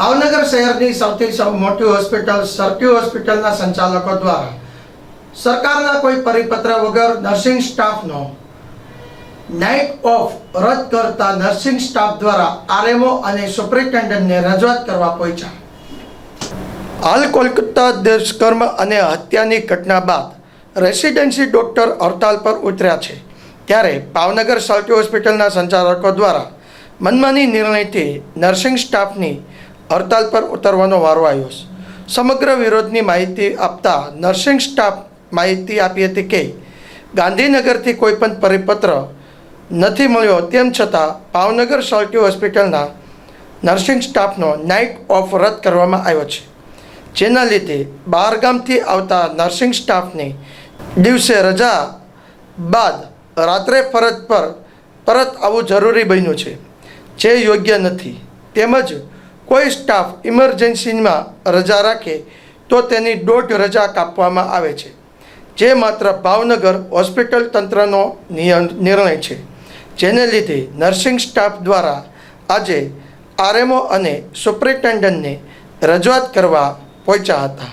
ભાવનગર શહેરની સૌથી સૌ મોટી હોસ્પિટલ સરક્યુ હોસ્પિટલના સંચાલકો દ્વારા સરકારના કોઈ પરિપત્ર વગર નર્સિંગ સ્ટાફનો નાઇટ ઓફ રદ કરતા નર્સિંગ સ્ટાફ દ્વારા આરએમઓ અને સુપ્રિન્ટેન્ડન્ટને રજૂઆત કરવા પહોંચ્યા. હાલ કોલકાતા દુષ્કર્મ અને હત્યાની ઘટના બાદ રેસિડેન્સી ડોક્ટર હડતાલ પર ઉતર્યા છે. ત્યારે ભાવનગર સર્ટી હોસ્પિટલના સંચાલકો દ્વારા મનમાની નિર્ણયથી નર્સિંગ સ્ટાફની હડતાલ પર ઉતરવાનો વારો આવ્યો છે. સમગ્ર વિરોધની માહિતી આપતા નર્સિંગ સ્ટાફ માહિતી આપી હતી કે, ગાંધીનગરથી કોઈપણ પરિપત્ર નથી મળ્યો તેમ છતાં ભાવનગર સર્ટી હોસ્પિટલના નર્સિંગ સ્ટાફનો નાઇટ ઓફ રદ કરવામાં આવ્યો છે. જેના લીધે બહારગામથી આવતા નર્સિંગ સ્ટાફને દિવસે રજા બાદ રાત્રે ફરજ પર પરત આવવું જરૂરી બન્યું છે. જે યોગ્ય નથી. તેમજ કોઈ સ્ટાફ ઇમરજન્સીમાં રજા રાખે તો તેની દોઢ રજા કાપવામાં આવે છે. જે માત્ર ભાવનગર હોસ્પિટલ તંત્રનો નિર્ણય છે. જેને લીધે નર્સિંગ સ્ટાફ દ્વારા આજે આરએમઓ અને સુપ્રિન્ટેન્ડન્ટને રજૂઆત કરવા પહોંચ્યા હતા.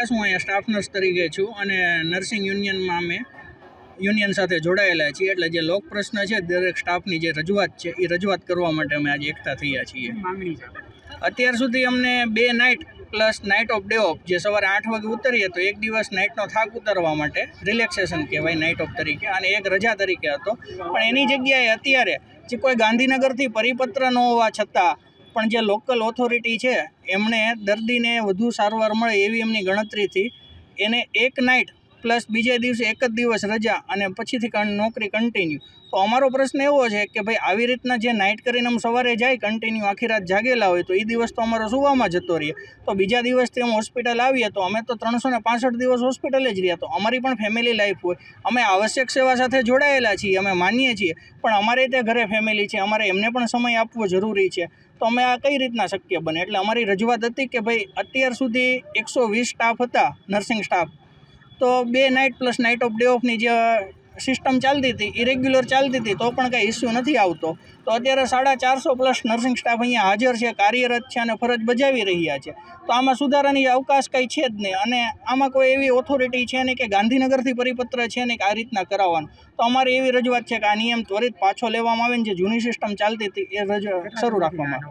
વ્યાસ હું અહીંયા સ્ટાફ નર્સ તરીકે છું અને નર્સિંગ યુનિયનમાં અમે યુનિયન સાથે જોડાયેલા છીએ. એટલે જે લોક પ્રશ્ન છે દરેક સ્ટાફની જે રજૂઆત છે એ રજૂઆત કરવા માટે અમે આજે એકઠા થયા છીએ. અત્યાર સુધી અમને બે night plus night off day off જે સવારે આઠ વાગે ઉતરીએ તો એક દિવસ નાઇટનો થાક ઉતારવા માટે રિલેક્સેશન કહેવાય નાઇટ ઓફ તરીકે અને એક રજા તરીકે હતો. પણ એની જગ્યાએ અત્યારે જે કોઈ ગાંધીનગરથી પરિપત્ર ન હોવા છતાં પણ જે લોકલ ઓથોરિટી છે, એમણે દર્દીને વધુ સારવાર મળે એવી એમની ગણતરીથી એને એક નાઇટ પ્લસ બીજે દિવસે એક જ દિવસ રજા અને પછીથી નોકરી કન્ટિન્યુ તો અમારો પ્રશ્ન એવો છે કે ભાઈ આવી રીતના જે નાઇટ કરીને અમે સવારે જાય કન્ટિન્યુ આખી રાત જાગેલા હોય તો એ દિવસ તો અમારો સુવામાં જતો રહીએ તો બીજા દિવસથી અમે હોસ્પિટલ આવીએ તો અમે તો ત્રણસો ને દિવસ હોસ્પિટલે જ રહ્યા. તો અમારી પણ ફેમિલી લાઈફ હોય. અમે આવશ્યક સેવા સાથે જોડાયેલા છીએ, અમે માનીએ છીએ. પણ અમારે ત્યાં ઘરે ફેમિલી છે, અમારે એમને પણ સમય આપવો જરૂરી છે. તો અમે આ કઈ રીતના શક્ય બને? એટલે અમારી રજૂઆત હતી કે ભાઈ અત્યાર સુધી એકસો વીસ સ્ટાફ હતા નર્સિંગ સ્ટાફ તો બે night plus night off day ઓફની જે સિસ્ટમ ચાલતી હતી એ રેગ્યુલર ચાલતી હતી, તો પણ કાંઈ ઇસ્યુ નથી આવતો. તો અત્યારે સાડા ચારસો પ્લસ નર્સિંગ સ્ટાફ અહીંયા હાજર છે, કાર્યરત છે અને ફરજ બજાવી રહ્યા છે. તો આમાં સુધારાની અવકાશ કંઈ છે જ નહીં. અને આમાં કોઈ એવી ઓથોરિટી છે નહીં કે ગાંધીનગરથી પરિપત્ર છે ને કે આ રીતના કરાવવાનું. તો અમારી એવી રજૂઆત છે કે આ નિયમ ત્વરિત પાછો લેવામાં આવે ને જે જૂની સિસ્ટમ ચાલતી હતી, એ રજ શરૂ રાખવામાં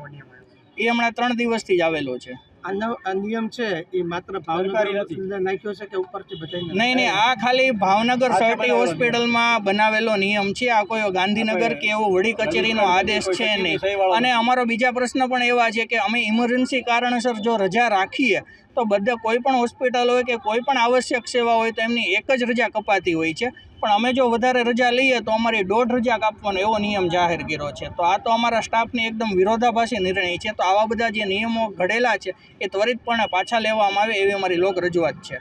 એ હમણાં ત્રણ દિવસથી જ આવેલો છે. આ નિયમ છે એ માત્ર ભાવનગર નાખ્યો છે કે ઉપરથી બધાને નહીં નહીં આ ખાલી ભાવનગર સર્ટી હોસ્પિટલમાં બનાવેલો નિયમ છે. આ કોઈ ગાંધીનગર કે એવો વડી કચેરીનો આદેશ છે નહીં. અને અમારો બીજા પ્રશ્ન પણ એવા છે કે અમે ઇમરજન્સી કારણસર જો રજા રાખીએ તો બધા કોઈ પણ હોસ્પિટલ હોય કે કોઈ પણ આવશ્યક સેવા હોય તો એમની એક જ રજા કપાતી હોય છે. પણ અમે જો વધારે રજા લઈએ તો અમારી દોઢ રજા કાપવાનો એવો નિયમ જાહેર કર્યો છે. તો આ તો અમારા સ્ટાફની એકદમ વિરોધાભાસી નિર્ણય છે. તો આવા બધા જે નિયમો ઘડેલા છે એ ત્વરિતપણે પાછા લેવામાં આવે એવી અમારી લોક રજૂઆત છે.